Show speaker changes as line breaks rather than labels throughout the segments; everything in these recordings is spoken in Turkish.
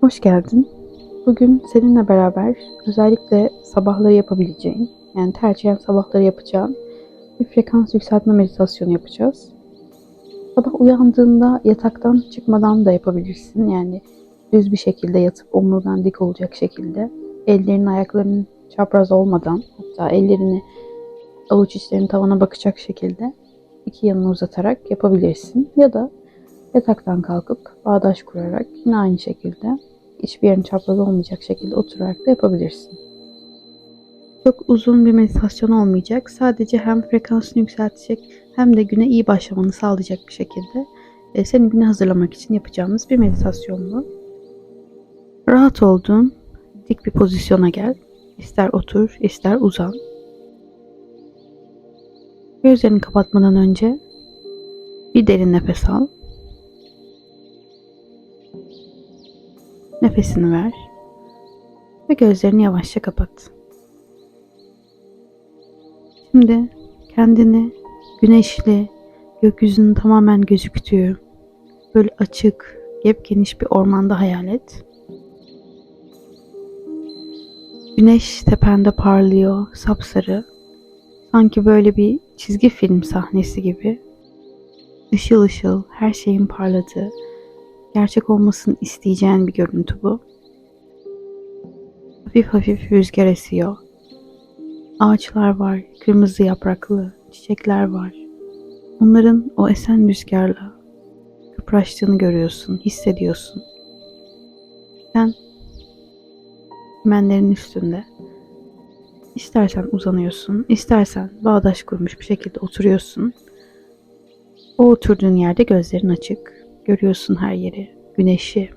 Hoş geldin. Bugün seninle beraber özellikle sabahları yapabileceğin, yani tercihen sabahları yapacağın bir frekans yükseltme meditasyonu yapacağız. Sabah uyandığında yataktan çıkmadan da yapabilirsin. Yani düz bir şekilde yatıp omurgan dik olacak şekilde. Ellerin ayaklarının çapraz olmadan hatta ellerini avuç içlerini tavana bakacak şekilde iki yanını uzatarak yapabilirsin. Ya da yataktan kalkıp bağdaş kurarak yine aynı şekilde hiçbir yerin çapraz olmayacak şekilde oturarak da yapabilirsin. Çok uzun bir meditasyon olmayacak. Sadece hem frekansını yükseltecek hem de güne iyi başlamanı sağlayacak bir şekilde e, seni güne hazırlamak için yapacağımız bir meditasyon bu. Rahat olduğun dik bir pozisyona gel. İster otur, ister uzan. Gözlerini kapatmadan önce bir derin nefes al. Nefesini ver ve gözlerini yavaşça kapat. Şimdi kendini güneşli, gökyüzünün tamamen gözüktüğü, böyle açık, geniş bir ormanda hayal et. Güneş tepende parlıyor, sapsarı. Sanki böyle bir çizgi film sahnesi gibi. Işıl ışıl, her şeyin parladığı, gerçek olmasını isteyeceğin bir görüntü bu. Hafif hafif rüzgar esiyor. Ağaçlar var, kırmızı yapraklı, çiçekler var. Onların o esen rüzgarla kıpraştığını görüyorsun, hissediyorsun. Sen çimenlerin üstünde istersen uzanıyorsun, istersen bağdaş kurmuş bir şekilde oturuyorsun. O oturduğun yerde gözlerin açık. Görüyorsun her yeri, güneşi,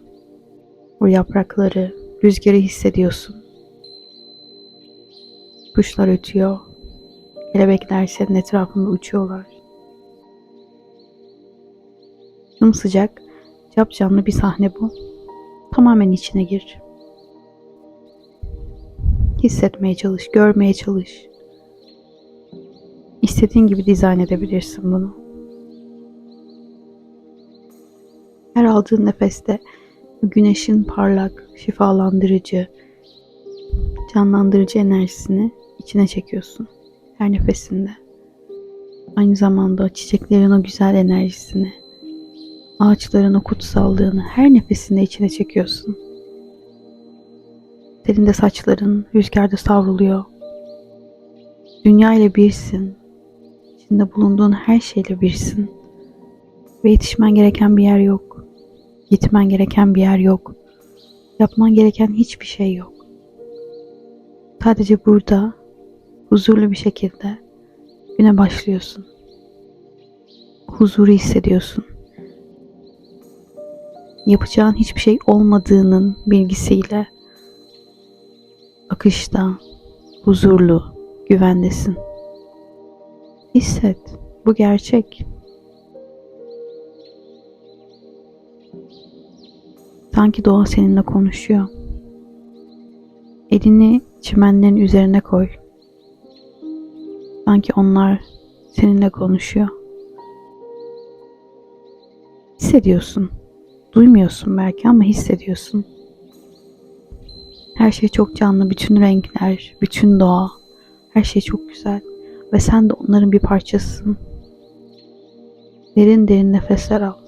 o yaprakları, rüzgarı hissediyorsun. Kuşlar ötüyor, kelebekler senin etrafında uçuyorlar. Sımsıcak, canlı bir sahne bu. Tamamen içine gir. Hissetmeye çalış, görmeye çalış. İstediğin gibi dizayn edebilirsin bunu. Her aldığın nefeste güneşin parlak, şifalandırıcı, canlandırıcı enerjisini içine çekiyorsun. Her nefesinde. Aynı zamanda çiçeklerin o güzel enerjisini, ağaçların o kutsallığını her nefesinde içine çekiyorsun. Senin saçların rüzgarda savruluyor. Dünya ile birsin. İçinde bulunduğun her şeyle birsin. Ve yetişmen gereken bir yer yok. Gitmen gereken bir yer yok. Yapman gereken hiçbir şey yok. Sadece burada huzurlu bir şekilde güne başlıyorsun. Huzuru hissediyorsun. Yapacağın hiçbir şey olmadığının bilgisiyle akışta, huzurlu, güvendesin. Hisset, bu gerçek. Sanki doğa seninle konuşuyor. Elini çimenlerin üzerine koy. Sanki onlar seninle konuşuyor. Hissediyorsun. Duymuyorsun belki ama hissediyorsun. Her şey çok canlı, bütün renkler, bütün doğa. Her şey çok güzel ve sen de onların bir parçasısın. Derin derin nefesler al.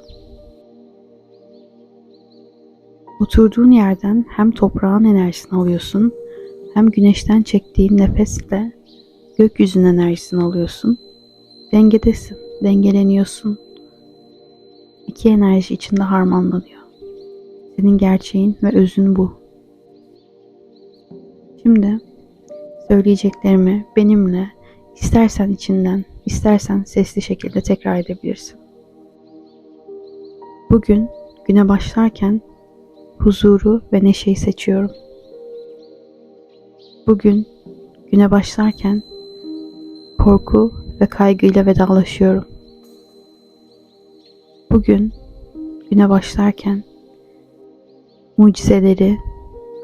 Oturduğun yerden hem toprağın enerjisini alıyorsun hem güneşten çektiğin nefesle gökyüzünün enerjisini alıyorsun. Dengedesin, dengeleniyorsun. İki enerji içinde harmanlanıyor. Senin gerçeğin ve özün bu. Şimdi söyleyeceklerimi benimle istersen içinden, istersen sesli şekilde tekrar edebilirsin. Bugün güne başlarken huzuru ve neşeyi seçiyorum. Bugün güne başlarken korku ve kaygıyla vedalaşıyorum. Bugün güne başlarken mucizeleri,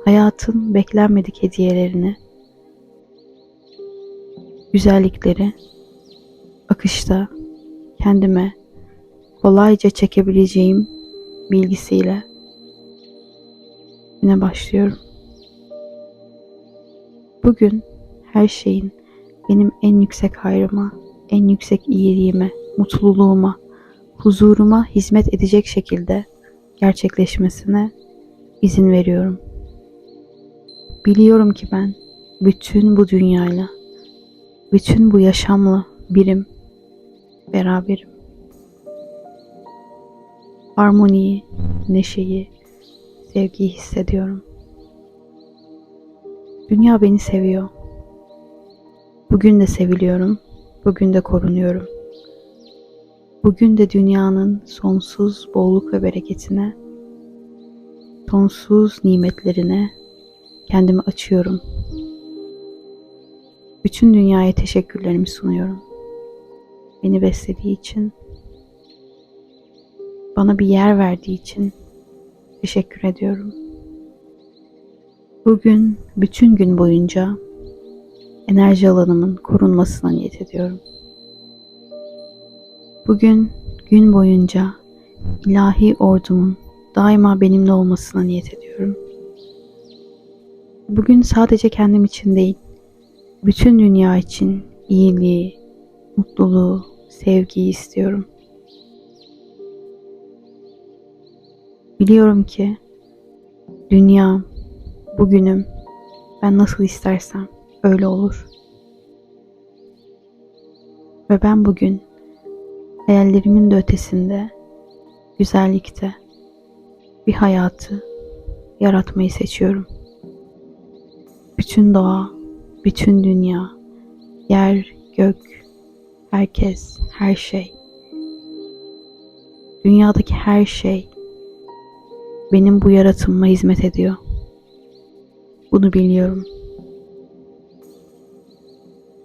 hayatın beklenmedik hediyelerini, güzellikleri akışta kendime kolayca çekebileceğim bilgisiyle Güne başlıyorum. Bugün her şeyin benim en yüksek hayrıma, en yüksek iyiliğime, mutluluğuma, huzuruma hizmet edecek şekilde gerçekleşmesine izin veriyorum. Biliyorum ki ben bütün bu dünyayla, bütün bu yaşamla birim, beraberim. Harmoniyi, neşeyi, sevgiyi hissediyorum. Dünya beni seviyor. Bugün de seviliyorum. Bugün de korunuyorum. Bugün de dünyanın sonsuz bolluk ve bereketine, sonsuz nimetlerine kendimi açıyorum. Bütün dünyaya teşekkürlerimi sunuyorum. Beni beslediği için, bana bir yer verdiği için teşekkür ediyorum. Bugün bütün gün boyunca enerji alanımın korunmasına niyet ediyorum. Bugün gün boyunca ilahi ordumun daima benimle olmasına niyet ediyorum. Bugün sadece kendim için değil, bütün dünya için iyiliği, mutluluğu, sevgiyi istiyorum. Biliyorum ki dünya, bugünüm ben nasıl istersem öyle olur. Ve ben bugün hayallerimin de ötesinde, güzellikte bir hayatı yaratmayı seçiyorum. Bütün doğa, bütün dünya, yer, gök, herkes, her şey. Dünyadaki her şey benim bu yaratımıma hizmet ediyor. Bunu biliyorum.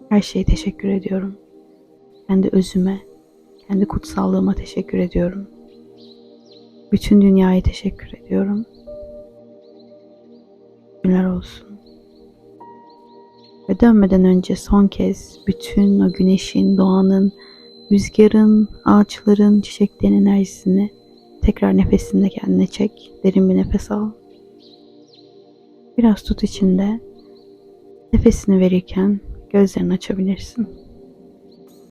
Her şeye teşekkür ediyorum. Kendi özüme, kendi kutsallığıma teşekkür ediyorum. Bütün dünyaya teşekkür ediyorum. Günler olsun. Ve dönmeden önce son kez bütün o güneşin, doğanın, rüzgarın, ağaçların, çiçeklerin enerjisini tekrar nefesinde kendine çek. Derin bir nefes al. Biraz tut içinde. Nefesini verirken gözlerini açabilirsin.